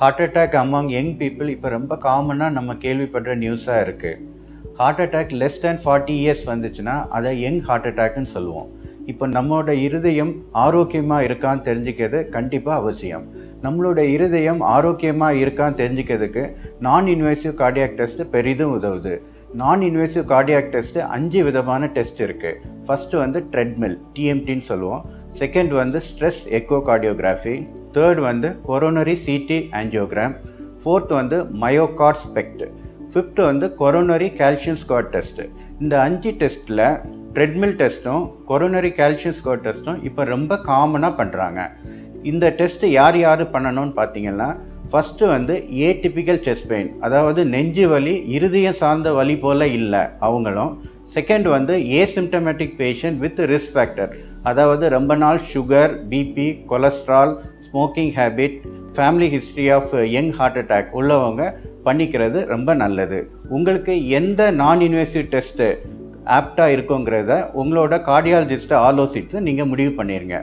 Heart attack among young people இப்போ ரொம்ப காமனாக நம்ம கேள்விப்படுற நியூஸாக இருக்குது heart attack less than forty years வந்துச்சுன்னா அதை யங் ஹார்ட் அட்டாக்னு சொல்லுவோம். இப்போ நம்மளோட இருதயம் ஆரோக்கியமாக இருக்கான்னு தெரிஞ்சுக்கிறது கண்டிப்பாக அவசியம். நம்மளோட இருதயம் ஆரோக்கியமாக இருக்கான்னு தெரிஞ்சுக்கிறதுக்கு நான் இன்வேசிவ் கார்டியாக் டெஸ்ட் பெரிதும் உதவுது. நான் இன்வேசிவ் கார்டியாக் டெஸ்ட்டு அஞ்சு விதமான டெஸ்ட் இருக்குது ஃபஸ்ட்டு வந்து ட்ரெட்மில் டிஎம்டின்னு சொல்லுவோம். செகண்ட் வந்து ஸ்ட்ரெஸ் எக்கோ கார்டியோகிராஃபி தேர்ட் வந்து கொரோனரி சிடி ஆஞ்சியோகிராம் ஃபோர்த் வந்து மயோகார்ட் ஸ்பெக்ட் ஃபிஃப்த்து வந்து கொரோனரி கால்சியம் ஸ்குவாட் டெஸ்ட்டு இந்த அஞ்சு டெஸ்ட்டில் ட்ரெட்மில் டெஸ்ட்டும் கொரோனரி கால்சியம் ஸ்குவாட் டெஸ்ட்டும் இப்போ ரொம்ப காமனாக பண்ணுறாங்க இந்த டெஸ்ட்டு யார் யார் பண்ணணும்னு பார்த்தீங்கன்னா ஃபஸ்ட்டு வந்து ஏடிபிக்கல் செஸ்ட் பெயின் அதாவது நெஞ்சு வலி இருதயம் சார்ந்த வலி போல் இல்லை அவங்களும். செகண்ட் வந்து asymptomatic patient with risk factor அதாவது ரொம்ப நாள் sugar BP cholesterol smoking habit family history of young heart attack உள்ளவங்க பண்ணிக்கிறது ரொம்ப நல்லது. உங்களுக்கு எந்த நான் இன்வேசிவ் டெஸ்ட்டு ஆப்டாக இருக்குங்கிறத உங்களோட கார்டியாலஜிஸ்ட்டை ஆலோசித்து நீங்கள் முடிவு பண்ணிடுங்க